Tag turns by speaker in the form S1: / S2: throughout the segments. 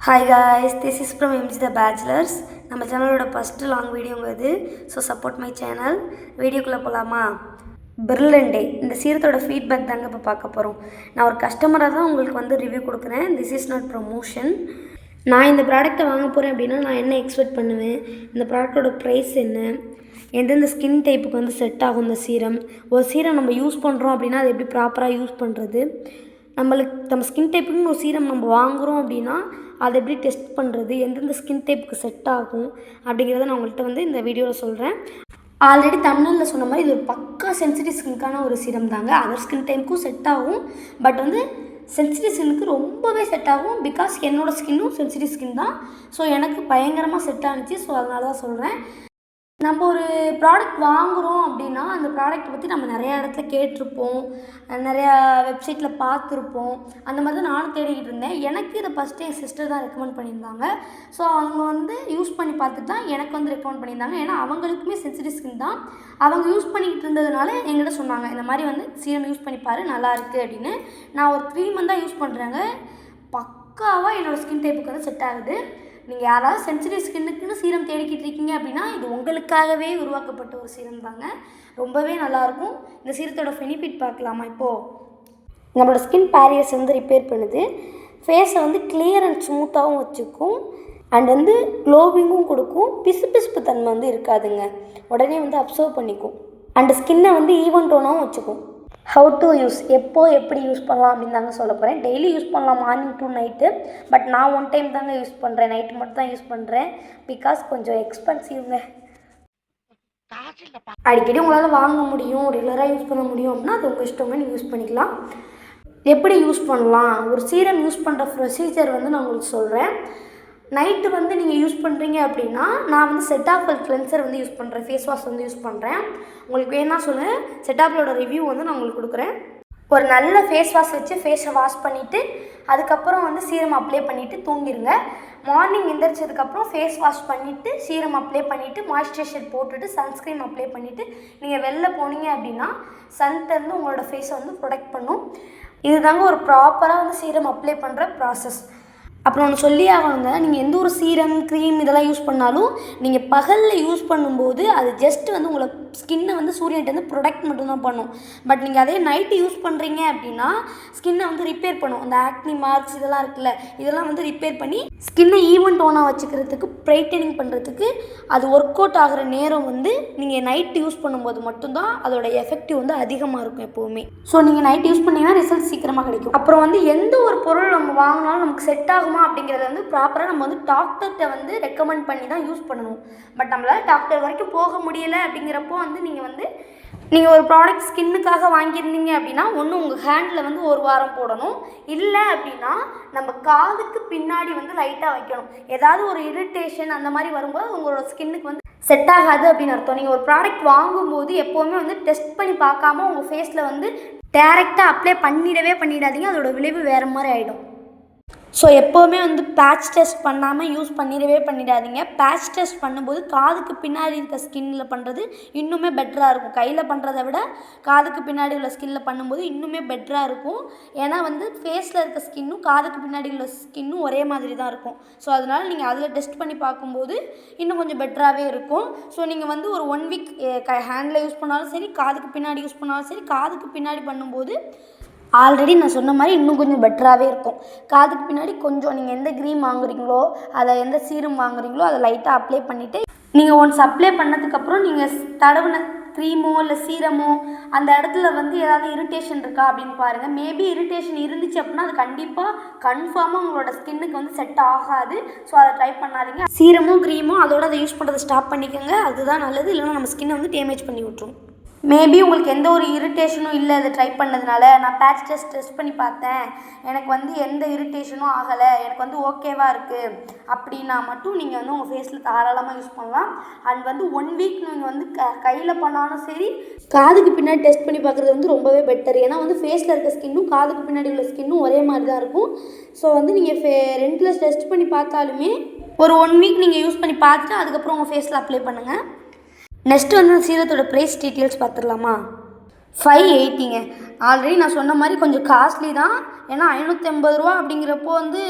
S1: Hi guys this is from M G the bachelors நம்ம சேனலோட first long வீடியோங்க இது so support my channel வீடியோக்குள்ளே போகலாமா பிர்லன் டே இந்த சீரத்தோட ஃபீட்பேக் தாங்க இப்போ பார்க்க போகிறோம் நான் ஒரு கஸ்டமராக தான் உங்களுக்கு வந்து ரிவ்யூ கொடுக்குறேன். திஸ் இஸ் நாட் ப்ரொமோஷன் நான் இந்த ப்ராடக்ட்டை வாங்க போகிறேன் அப்படின்னா நான் என்ன எக்ஸ்பெக்ட் பண்ணுவேன்? இந்த ப்ராடக்ட்டோட ப்ரைஸ் என்ன? எந்தெந்த ஸ்கின் டைப்புக்கு வந்து செட் ஆகும் இந்த சீரம் ஒரு சீரம் நம்ம யூஸ் பண்ணுறோம் அப்படின்னா அது எப்படி ப்ராப்பராக யூஸ் பண்ணுறது நம்மளுக்கு நம்ம ஸ்கின் டைப்புக்குன்னு ஒரு சீரம் நம்ம வாங்குகிறோம் அப்படின்னா அதை எப்படி டெஸ்ட் பண்ணுறது எந்தெந்த ஸ்கின் டைப்புக்கு செட் ஆகும் அப்படிங்கிறத நான் உங்கள்கிட்ட வந்து இந்த வீடியோவில் சொல்கிறேன் ஆல்ரெடி தமிழில் சொன்ன மாதிரி இது ஒரு பக்கா சென்சிட்டிவ் ஸ்கின்க்கான ஒரு சீரம் தாங்க. அதர் ஸ்கின் டைமுக்கும் செட் ஆகும். பட் வந்து சென்சிட்டிவ் ஸ்கின்னுக்கு ரொம்பவே செட் ஆகும் பிகாஸ் என்னோட ஸ்கின்னும் சென்சிட்டிவ் ஸ்கின் தான். ஸோ எனக்கு பயங்கரமாக செட் ஆனிச்சு. ஸோ அதனால தான் சொல்கிறேன் நம்ம ஒரு ப்ராடக்ட் வாங்குகிறோம் அப்படின்னா அந்த ப்ராடக்ட் பற்றி நம்ம நிறையா இடத்துல கேட்டிருப்போம். நிறையா வெப்சைட்டில் பார்த்துருப்போம். அந்த மாதிரி தான் நானும் தேடிக்கிட்டு இருந்தேன். எனக்கு இதை ஃபஸ்ட்டு என் சிஸ்டர் தான் ரெக்கமெண்ட் பண்ணியிருந்தாங்க. ஸோ அவங்க வந்து யூஸ் பண்ணி பார்த்துட்டு தான் எனக்கு வந்து ரெக்கமெண்ட் பண்ணியிருந்தாங்க. ஏன்னா அவங்களுக்குமே சென்சிட்டிவ் ஸ்கின் தான். அவங்க யூஸ் பண்ணிக்கிட்டு இருந்ததுனால எங்கள்கிட்ட சொன்னாங்க இந்த மாதிரி வந்து சீரம் யூஸ் பண்ணி பாரு நல்லா இருக்குது அப்படின்னு. நான் ஒரு த்ரீ மந்தாக யூஸ் பண்ணுறேங்க பக்காவாக என்னோடய ஸ்கின் டைப்புக்கு வந்து செட் ஆகுது. நீங்கள் யாராவது சென்சிட்டிவ் ஸ்கின்னுக்குன்னு சீரம் தேடிக்கிட்டு இருக்கீங்க அப்படின்னா இது உங்களுக்காகவே உருவாக்கப்பட்ட ஒரு சீரம் தாங்க. ரொம்பவே நல்லாயிருக்கும். இந்த சீரத்தோட பெனிஃபிட் பார்க்கலாமா இப்போது நம்மளோட ஸ்கின் பேரியர்ஸ் வந்து ரிப்பேர் பண்ணுது. ஃபேஸை வந்து கிளியர் அண்ட் ஸ்மூத்தாகவும் வச்சுக்கும் அண்ட் வந்து க்ளோவிங்கும் கொடுக்கும். பிசுபிசுப்பு தன்மை வந்து இருக்காதுங்க. உடனே வந்து அப்சர்வ் பண்ணிக்கும். அண்ட் ஸ்கின்னை வந்து ஈவன் டோனாகவும் வச்சுக்கும். ஹவு டு யூஸ் எப்போது எப்படி யூஸ் பண்ணலாம் அப்படின்னு தாங்க சொல்ல போகிறேன் டெய்லி யூஸ் பண்ணலாம் மார்னிங் டு நைட்டு பட் நான் ஒன் டைம் தாங்க யூஸ் பண்ணுறேன் நைட்டு மட்டும் தான் யூஸ் பண்ணுறேன் பிகாஸ் கொஞ்சம் எக்ஸ்பென்சிவ்ங்க அடிக்கடி உங்களால் வாங்க முடியும் ரெகுலராக யூஸ் பண்ண முடியும் அப்படின்னா அது உங்கள் இஷ்டங்க நீங்கள் யூஸ் பண்ணிக்கலாம். எப்படி யூஸ் பண்ணலாம்? ஒரு சீரம் யூஸ் பண்ணுற ப்ரொசீஜர் வந்து நான் உங்களுக்கு சொல்கிறேன் நைட்டு வந்து நீங்கள் யூஸ் பண்ணுறீங்க அப்படின்னா நான் வந்து செட் ஆஃப் கிளென்சர் வந்து யூஸ் பண்ணுறேன் ஃபேஸ் வாஷ் வந்து யூஸ் பண்ணுறேன் உங்களுக்கு வேணா சொல்லுங்கள் செட்டாப்லோட ரிவ்யூ வந்து நான் உங்களுக்கு கொடுக்குறேன். ஒரு நல்ல ஃபேஸ் வாஷ் வச்சு ஃபேஸை வாஷ் பண்ணிவிட்டு அதுக்கப்புறம் வந்து சீரம் அப்ளை பண்ணிவிட்டு தூங்கிடுங்க மார்னிங் எந்திரிச்சதுக்கப்புறம் ஃபேஸ் வாஷ் பண்ணிவிட்டு சீரம் அப்ளை பண்ணிவிட்டு மாய்ஸ்சரைசர் போட்டுட்டு சன்ஸ்க்ரீன் அப்ளை பண்ணிவிட்டு நீங்கள் வெளில போனீங்க அப்படின்னா சன்லேருந்து உங்களோட ஃபேஸை வந்து ப்ரொடெக்ட் பண்ணும். இதுதாங்க ஒரு ப்ராப்பராக வந்து சீரம் அப்ளை பண்ணுற ப்ராசஸ் அப்புறம் ஒன்று சொல்லி ஆகணுங்க. நீங்கள் எந்த ஒரு சீரம் க்ரீம் இதெல்லாம் யூஸ் பண்ணாலும் நீங்கள் பகலில் யூஸ் பண்ணும்போது அது ஜஸ்ட் வந்து உங்களை ஸ்கின்னை வந்து சூரியன்ட்டேருந்து ப்ரொடக்ட் மட்டும்தான் பண்ணும். பட் நீங்கள் அதே நைட்டு யூஸ் பண்ணுறீங்க அப்படின்னா ஸ்கின்னை வந்து ரிப்பேர் பண்ணும். அந்த ஆக்னி மார்க்ஸ் இதெல்லாம் இருக்குல்ல இதெல்லாம் வந்து ரிப்பேர் பண்ணி ஸ்கின்னை ஈவன் டோனாக வச்சுக்கிறதுக்கு ப்ரைட்டனிங் பண்ணுறதுக்கு அது ஒர்க் அவுட் ஆகிற நேரம் வந்து நீங்கள் நைட்டு யூஸ் பண்ணும்போது மட்டும்தான் அதோட எஃபெக்டிவ் வந்து அதிகமாக இருக்கும் எப்போவுமே. ஸோ நீங்கள் நைட் யூஸ் பண்ணிங்கன்னா ரிசல்ட் சீக்கிரமாக கிடைக்கும். அப்புறம் வந்து எந்த ஒரு பொருள் நம்ம வாங்கினாலும் நமக்கு செட் ஆகுமா அப்படிங்கிறத வந்து ப்ராப்பராக நம்ம வந்து டாக்டர்கிட்ட வந்து ரெக்கமெண்ட் பண்ணி தான் யூஸ் பண்ணணும். பட் நம்மளால் டாக்டர் வரைக்கும் போக முடியலை அப்படிங்கிறப்போ வந்து நீங்கள் வந்து நீங்கள் ஒரு ப்ராடக்ட் ஸ்கின்னுக்காக வாங்கியிருந்தீங்க அப்படின்னா ஒன்று உங்கள் ஹேண்டில் வந்து ஒரு வாரம் போடணும். இல்லை அப்படின்னா நம்ம காதுக்கு பின்னாடி வந்து லைட்டாக வைக்கணும். ஏதாவது ஒரு இரிட்டேஷன் அந்த மாதிரி வரும்போது உங்களோட ஸ்கின்னுக்கு வந்து செட் ஆகாது அப்படின்னு அர்த்தம். நீங்கள் ஒரு ப்ராடக்ட் வாங்கும்போது எப்போவுமே வந்து டெஸ்ட் பண்ணி பார்க்காம உங்கள் ஃபேஸில் வந்து டேரெக்டாக அப்ளை பண்ணிடவே பண்ணிடாதீங்க. அதோட விளைவு வேறு மாதிரி ஆகிடும் ஸோ எப்போவுமே வந்து பேட்ச் டெஸ்ட் பண்ணாமல் யூஸ் பண்ணிடவே பண்ணிடாதீங்க. பேட்ச் டெஸ்ட் பண்ணும்போது காதுக்கு பின்னாடி இருக்க ஸ்கின்னில் பண்ணுறது இன்னுமே பெட்டராக இருக்கும். கையில் பண்ணுறதை விட காதுக்கு பின்னாடி உள்ள ஸ்கின்னில் பண்ணும்போது இன்னுமே பெட்டராக இருக்கும். ஏன்னா வந்து ஃபேஸில் இருக்க ஸ்கின்னும் காதுக்கு பின்னாடி உள்ள ஸ்கின்னும் ஒரே மாதிரி தான் இருக்கும். ஸோ அதனால் நீங்கள் அதில் டெஸ்ட் பண்ணி பார்க்கும்போது இன்னும் கொஞ்சம் பெட்டராகவே இருக்கும். ஸோ நீங்கள் வந்து ஒரு ஒன் வீக் ஹேண்டில் யூஸ் பண்ணாலும் சரி காதுக்கு பின்னாடி யூஸ் பண்ணாலும் சரி காதுக்கு பின்னாடி பண்ணும்போது ஆல்ரெடி நான் சொன்ன மாதிரி இன்னும் கொஞ்சம் பெட்டராகவே இருக்கும். காதுக்கு பின்னாடி கொஞ்சம் நீங்கள் எந்த க்ரீம் வாங்குறீங்களோ அதை எந்த சீரம் வாங்குறீங்களோ அதை லைட்டாக அப்ளை பண்ணிவிட்டு நீங்கள் ஒன்ஸ் அப்ளை பண்ணதுக்கப்புறம் நீங்கள் தடவுன க்ரீமோ இல்லை சீரமோ அந்த இடத்துல வந்து ஏதாவது இரிட்டேஷன் இருக்கா அப்படின்னு பாருங்கள் மேபி இரிட்டேஷன் இருந்துச்சு அப்படின்னா அது கண்டிப்பாக கன்ஃபார்மாக உங்களோட ஸ்கின்னுக்கு வந்து செட் ஆகாது. ஸோ அதை ட்ரை பண்ணாதீங்க. சீரமோ க்ரீமோ அதோட அதை யூஸ் பண்ணுறதை ஸ்டாப் பண்ணிக்கோங்க. அதுதான் நல்லது. இல்லைன்னா நம்ம ஸ்கின்னை வந்து டேமேஜ் பண்ணி விட்ரும் மேபி உங்களுக்கு எந்த ஒரு இரிட்டேஷனும் இல்லை அதை ட்ரை பண்ணதுனால. நான் பேட்ச் டெஸ்ட் டெஸ்ட் பண்ணி பார்த்தேன். எனக்கு வந்து எந்த இரிட்டேஷனும் ஆகலை. எனக்கு வந்து ஓகேவாக இருக்குது அப்படின்னா மட்டும் நீங்கள் வந்து உங்கள் ஃபேஸில் தாராளமாக யூஸ் பண்ணலாம். அண்ட் வந்து ஒன் வீக் நீங்கள் வந்து க கையில் பண்ணாலும் சரி காதுக்கு பின்னாடி டெஸ்ட் பண்ணி பார்க்குறது வந்து ரொம்பவே பெட்டர் ஏன்னா வந்து ஃபேஸில் இருக்க ஸ்கின்னும் காதுக்கு பின்னாடி உள்ள ஸ்கின்னும் ஒரே மாதிரி தான் இருக்கும். ஸோ வந்து நீங்கள் ஃபே ரெண்டில் டெஸ்ட் பண்ணி பார்த்தாலுமே ஒரு ஒன் வீக் நீங்கள் யூஸ் பண்ணி பார்த்துட்டு அதுக்கப்புறம் உங்கள் ஃபேஸில் அப்ளை பண்ணுங்கள் நெக்ஸ்ட் வந்து சீரத்தோட ப்ரைஸ் டீட்டெயில்ஸ் பார்த்துடலாமா? ஃபைவ் எயிட்டிங்க ஆல்ரெடி நான் சொன்ன மாதிரி கொஞ்சம் காஸ்ட்லி தான். ஏன்னா ஐநூற்றி ஐம்பது ரூபா அப்படிங்கிறப்போ வந்து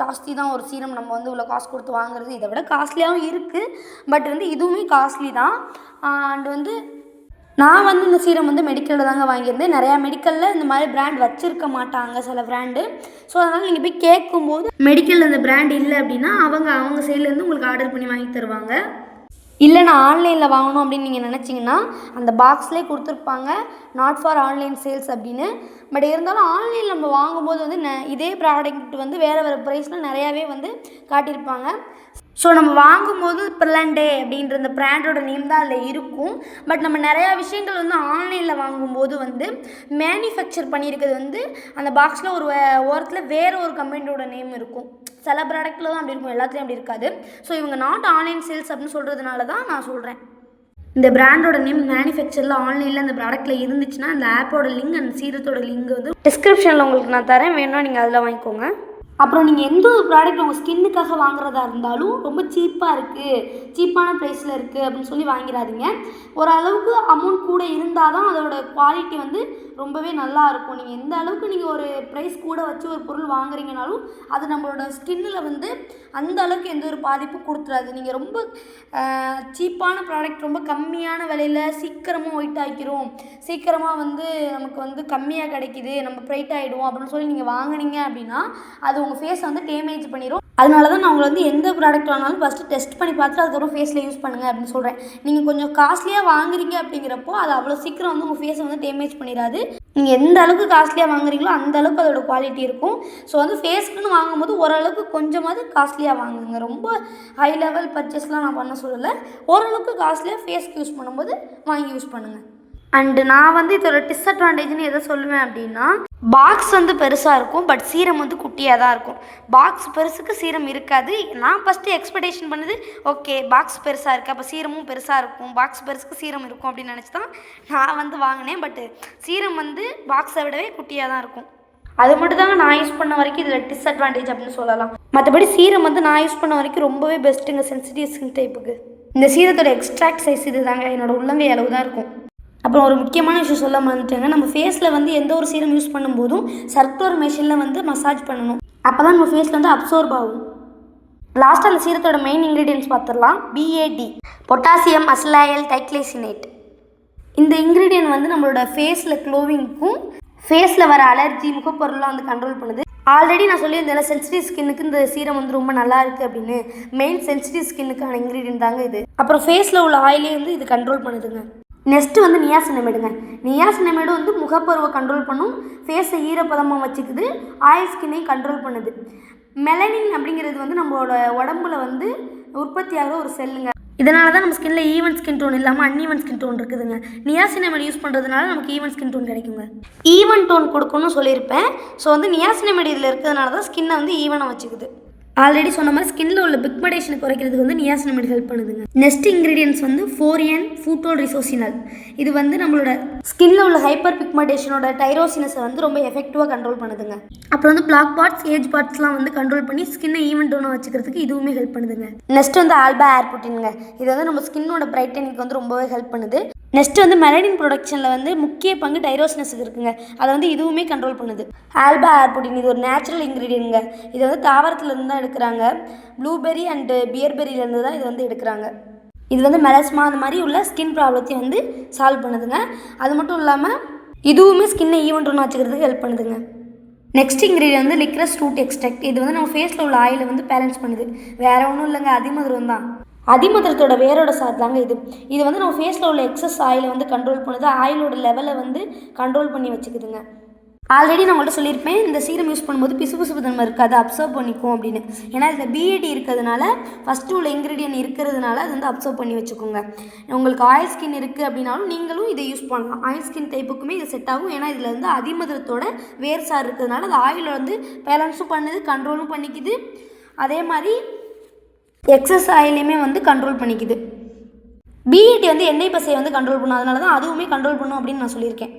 S1: ஜாஸ்தி தான் ஒரு சீரம் நம்ம வந்து இவ்வளோ காசு கொடுத்து வாங்குறது. இதை விட காஸ்ட்லியாகவும் இருக்குது பட் வந்து இதுவுமே காஸ்ட்லி தான். அண்ட் வந்து நான் வந்து இந்த சீரம் வந்து மெடிக்கலில் தாங்க வாங்கியிருந்தேன். நிறையா மெடிக்கலில் இந்த மாதிரி பிராண்ட் வச்சுருக்க மாட்டாங்க சில பிராண்டு ஸோ அதனால் நீங்கள் போய் கேட்கும்போது மெடிக்கலில் இந்த பிராண்ட் இல்லை அப்படின்னா அவங்க அவங்க சைட்லேருந்து உங்களுக்கு ஆர்டர் பண்ணி வாங்கி தருவாங்க. இல்லை நான் ஆன்லைனில் வாங்கணும் அப்படின்னு நீங்கள் நினச்சிங்கன்னா அந்த பாக்ஸ்லேயே கொடுத்துருப்பாங்க நாட் ஃபார் ஆன்லைன் சேல்ஸ் அப்படின்னு. பட் இருந்தாலும் ஆன்லைனில் நம்ம வாங்கும்போது வந்து ந இதே ப்ராடக்ட் வந்து வேறு வேறு ப்ரைஸில் நிறையாவே வந்து காட்டியிருப்பாங்க. ஸோ நம்ம வாங்கும்போது பிர்லண்டே அப்படின்ற அந்த பிராண்டோட நேம் தான் அதில் இருக்கும். பட் நம்ம நிறையா விஷயங்கள் வந்து ஆன்லைனில் வாங்கும்போது வந்து மேனுஃபேக்சர் பண்ணியிருக்கிறது வந்து அந்த பாக்ஸில் ஒரு ஓரத்தில் வேறு ஒரு கம்பெனியோட நேம் இருக்கும். சில ப்ராடக்ட்டில் தான் அப்படி இருக்கும். எல்லாத்துலேயும் அப்படி இருக்காது. ஸோ இவங்க நாட் ஆன்லைன் சேல்ஸ் அப்படின்னு சொல்கிறதுனால தான் நான் சொல்கிறேன் இந்த பிராண்டோட நேம் மேனுஃபேக்சரில் ஆன்லைனில் அந்த ப்ராடக்ட்டில் இருந்துச்சுன்னா அந்த ஆப்போட லிங்க் அந்த சீரத்தோட லிங்க் வந்து டிஸ்கிரிப்ஷனில் உங்களுக்கு நான் தரேன். வேணும்னா நீங்கள் அதில் வாங்கிக்கோங்க. அப்புறம் நீங்கள் எந்த ஒரு ப்ராடக்ட் உங்கள் ஸ்கின்னுக்காக வாங்குறதா இருந்தாலும் ரொம்ப சீப்பாக இருக்குது சீப்பான ப்ரைஸில் இருக்குது அப்படின்னு சொல்லி வாங்கிடாதீங்க. ஓரளவுக்கு அமௌண்ட் கூட இருந்தால் தான் அதோட குவாலிட்டி வந்து ரொம்பவே நல்லா இருக்கும். நீங்கள் எந்த அளவுக்கு நீங்கள் ஒரு ப்ரைஸ் கூட வச்சு ஒரு பொருள் வாங்குறீங்கனாலும் அது நம்மளோட ஸ்கின்னில் வந்து அந்த அளவுக்கு எந்த ஒரு பாதிப்பும் கொடுத்துறாது. நீங்கள் ரொம்ப சீப்பான ப்ராடக்ட் ரொம்ப கம்மியான விலையில் சீக்கிரமாக ஒயிட் ஆகிக்கிறோம் சீக்கிரமாக வந்து நமக்கு வந்து கம்மியாக கிடைக்கிது. நம்ம ப்ரைட் ஆகிடுவோம் அப்படின்னு சொல்லி நீங்கள் வாங்குனீங்க அப்படின்னா அது உங்கள் ஃபேஸை வந்து டேமேஜ் பண்ணிடும் அதனால தான் நான் உங்களை வந்து எந்த ப்ராடக்ட் வாங்கினாலும் ஃபஸ்ட்டு டெஸ்ட் பண்ணி பார்த்துட்டு அதுக்கப்புறம் ஃபேஸில் யூஸ் பண்ணுங்கள் அப்படின்னு சொல்கிறேன் நீங்கள் கொஞ்சம் காஸ்ட்லியாக வாங்குறீங்க அப்படிங்கிறப்போ அது அவ்வளோ சீக்கிரம் வந்து உங்கள் ஃபேஸை வந்து டேமேஜ் பண்ணிடாது. நீங்கள் எந்த அளவுக்கு காஸ்ட்லியாக வாங்குறீங்களோ அந்த அளவுக்கு அதோட குவாலிட்டி இருக்கும். ஸோ வந்து ஃபேஸ்க்குன்னு வாங்கும்போது ஓரளவுக்கு கொஞ்சமாவது காஸ்ட்லியாக வாங்குங்க. ரொம்ப ஹை லெவல் பர்ச்சேஸ்லாம் நான் பண்ண சொல்லலை. ஓரளவுக்கு காஸ்ட்லியாக ஃபேஸ்க்கு யூஸ் பண்ணும்போது வாங்கி யூஸ் பண்ணுங்கள் அண்டு நான் வந்து இதோட டிஸ்அட்வான்டேஜ்னு எதை சொல்லுவேன் அப்படின்னா பாக்ஸ் வந்து பெருசாக இருக்கும் பட் சீரம் வந்து குட்டியாக தான் இருக்கும். பாக்ஸ் பெருசுக்கு சீரம் இருக்காது. நான் ஃபஸ்ட்டு எக்ஸ்பெக்டேஷன் பண்ணது ஓகே பாக்ஸ் பெருசாக இருக்குது அப்போ சீரமும் பெருசாக இருக்கும். பாக்ஸ் பெருசுக்கு சீரம் இருக்கும் அப்படின்னு நினச்சி தான் நான் வந்து வாங்கினேன். பட்டு சீரம் வந்து பாக்ஸை விடவே குட்டியாக தான் இருக்கும். அது மட்டும் தாங்க நான் யூஸ் பண்ண வரைக்கும் இதில் டிஸ்அட்வான்டேஜ் அப்படின்னு சொல்லலாம். மற்றபடி சீரம் வந்து நான் யூஸ் பண்ண வரைக்கும் ரொம்பவே பெஸ்ட்டுங்க சென்சிட்டிவ் ஸ்கின் டைப்புக்கு இந்த சீரத்தோட எக்ஸ்ட்ராக்ட் சைஸ் இது தாங்க என்னோடய உள்ளங்கை அளவு தான் இருக்கும். அப்புறம் ஒரு முக்கியமான விஷயம் சொல்ல மறந்துட்டேங்க. நம்ம ஃபேஸில் வந்து எந்த ஒரு சீரம் யூஸ் பண்ணும்போதும் சர்க்குலர் மெஷினில் வந்து மசாஜ் பண்ணணும். அப்போ தான் நம்ம ஃபேஸில் வந்து அப்சர்வ் ஆகும். லாஸ்ட்டாக அந்த சீரத்தோட மெயின் இன்க்ரீடியன்ஸ் பார்த்துடலாம். பிஏடி பொட்டாசியம் அஸ்லாயல் டைக்ளேசினேட் இந்த இன்க்ரீடியன்ட் வந்து நம்மளோட ஃபேஸில் க்ளோவிங்க்கும் ஃபேஸில் வர அலர்ஜி முகப்பொருள்லாம் வந்து கண்ட்ரோல் பண்ணுது. ஆல்ரெடி நான் சொல்லியிருந்தேன் சென்சிட்டிவ் ஸ்கின்னுக்கு இந்த சீரம் வந்து ரொம்ப நல்லா இருக்குது அப்படின்னு. மெயின் சென்சிட்டிவ் ஸ்கின்னுக்கான இன்க்ரீடியன்ட் தாங்க இது. அப்புறம் ஃபேஸில் உள்ள ஆயிலே வந்து இது கண்ட்ரோல் பண்ணுதுங்க. நெக்ஸ்ட்டு வந்து நியாசினமேடுங்க. நியாசினமேடு வந்து முகப்பருவை கண்ட்ரோல் பண்ணும். ஃபேஸை ஈரப்பதமாக வச்சுக்குது. ஆயில் ஸ்கின்னையும் கண்ட்ரோல் பண்ணுது. மெலனின் அப்படிங்கிறது வந்து நம்மளோட உடம்புல வந்து உற்பத்தியாகிற ஒரு செல்லுங்க இதனால தான் நம்ம ஸ்கின்ல ஈவன் ஸ்கின் டோன் இல்லாமல் அன்ஈவன் ஸ்கின் டோன் இருக்குதுங்க. நியாசினமெட் யூஸ் பண்ணுறதுனால நமக்கு ஈவன் ஸ்கின் டோன் கிடைக்குங்க. ஈவன் டோன் கொடுக்கணும்னு சொல்லியிருப்பேன். ஸோ வந்து நியாசினமெட் இதில் இருக்கிறதுனால தான் ஸ்கின்னை வந்து ஈவனாக வச்சுக்குது. ஆல்ரெடி சொன்ன மாதிரி ஸ்கின்ல உள்ள பிக்மெடேஷனை குறைக்கிறதுக்கு வந்து நியாசினமிட் ஹெல்ப் பண்ணுதுங்க. நெக்ஸ்ட் இன்கிரீடியன்ஸ் வந்து ஃபோரியன் ஃபூட்டோல் ரிசோசினல் இது வந்து நம்மளோட ஸ்கின்ல உள்ள ஹைப்பர் பிக்மெடேஷனோட டைரோசினஸை வந்து ரொம்ப எஃபெக்டிவாக கண்ட்ரோல் பண்ணுதுங்க. அப்புறம் வந்து பிளாக் பார்ட்ஸ் ஏஜ் பார்ட்ஸ்லாம் வந்து கண்ட்ரோல் பண்ணி ஸ்கின்னை ஈவன் டோனாக வச்சுக்கிறதுக்கு இதுவுமே ஹெல்ப் பண்ணுதுங்க. நெக்ஸ்ட் வந்து ஆல்பா ஏர் புட்டின்ங்க இது வந்து நம்ம ஸ்கின்னோட பிரைட்டனிங்க்கு வந்து ரொம்பவே ஹெல்ப் பண்ணுது. நெக்ஸ்ட் வந்து மெலடின் ப்ரொடக்ஷனில் வந்து முக்கிய பங்கு டைரோஸ்னஸுக்கு இருக்குங்க. அதை வந்து இதுவுமே கண்ட்ரோல் பண்ணுது. ஆல்பா ஏர்புட்டின் இது ஒரு நேச்சுரல் இன்க்ரீடியன்ங்க இது வந்து தாவரத்துலேருந்து தான் எடுக்கிறாங்க. ப்ளூபெர்ரி அண்டு பியர்பெரியிலேருந்து தான் இது வந்து எடுக்கிறாங்க. இது வந்து மெலஸ்மா அந்த மாதிரி உள்ள ஸ்கின் ப்ராப்ளத்தையும் வந்து சால்வ் பண்ணுதுங்க. அது மட்டும் இல்லாமல் இதுவுமே ஸ்கின்னை ஈவன் ஒன்று வச்சுக்கிறதுக்கு ஹெல்ப் பண்ணுதுங்க. நெக்ஸ்ட் இன்க்ரீடியன் வந்து லிக்ரஸ் ரூட் எக்ஸ்ட்ராக்ட் இது வந்து நம்ம ஃபேஸில் உள்ள ஆயிலை வந்து பேலன்ஸ் பண்ணுது. வேற ஒன்றும் இல்லைங்க அதிமதுரம் தான். அதிமதுரத்தோட வேரோட சார் தாங்க இது. இது வந்து நம்ம ஃபேஸில் உள்ள எக்ஸஸ் ஆயிலை வந்து கண்ட்ரோல் பண்ணுது. ஆயிலோட லெவலை வந்து கண்ட்ரோல் பண்ணி வச்சுக்குதுங்க. ஆல்ரெடி நான் உங்கள்கிட்ட சொல்லியிருப்பேன் இந்த சீரம் யூஸ் பண்ணும்போது பிசுபிசுப்பு தன்மை இருக்காது அப்சர்வ் பண்ணிக்கும் அப்படின்னு. ஏன்னா இதில் பிஏடி இருக்கிறதுனால ஃபஸ்ட்டு உள்ள இன்க்ரீடியன்ட் இருக்கிறதுனால அது வந்து அப்சர்வ் பண்ணி வச்சுக்கோங்க. உங்களுக்கு ஆயில் ஸ்கின் இருக்குது அப்படின்னாலும் நீங்களும் இதை யூஸ் பண்ணலாம். ஆயில் ஸ்கின் டைப்புக்குமே இது செட் ஆகும். ஏன்னா இதில் வந்து அதிமதுரத்தோட வேர் சார் இருக்கிறதுனால அது ஆயில் வந்து பேலன்ஸும் பண்ணுது கண்ட்ரோலும் பண்ணிக்குது. அதே மாதிரி எக்ஸஸ் ஆயிலையுமே வந்து கண்ட்ரோல் பண்ணிக்குது. பிஇடி வந்து எண்ணெய் பசையை வந்து கண்ட்ரோல் பண்ணும். அதனால தான் அதுவுமே கண்ட்ரோல் பண்ணும் அப்படின்னு நான் சொல்லியிருக்கேன்.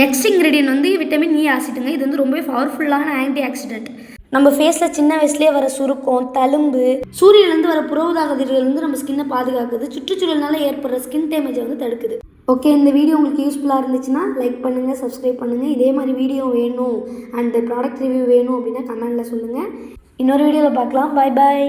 S1: நெக்ஸ்ட் இன்க்ரீடியன்ட் வந்து விட்டமின் இ ஆசிட்டுங்க இது வந்து ரொம்பவே பவர்ஃபுல்லான ஆன்டி ஆக்சிடென்ட் நம்ம ஃபேஸில் சின்ன வயசுலேயே வர சுருக்கம் தழும்பு சூரியன்லேருந்து வர புறவுதாக கதிர்கள் வந்து நம்ம ஸ்கின்னை பாதுகாக்குது. சுற்றுச்சூழல்னால ஏற்படுற ஸ்கின் டேமேஜை வந்து தடுக்குது. ஓகே இந்த வீடியோ உங்களுக்கு யூஸ்ஃபுல்லாக இருந்துச்சுன்னா லைக் பண்ணுங்கள் சப்ஸ்கிரைப் பண்ணுங்கள் இதே மாதிரி வீடியோ வேணும் அண்ட் ப்ராடக்ட் ரிவ்யூ வேணும் அப்படின்னா கமெண்டில் சொல்லுங்கள் இன்னொரு வீடியோவில் பார்க்கலாம். பாய் பாய்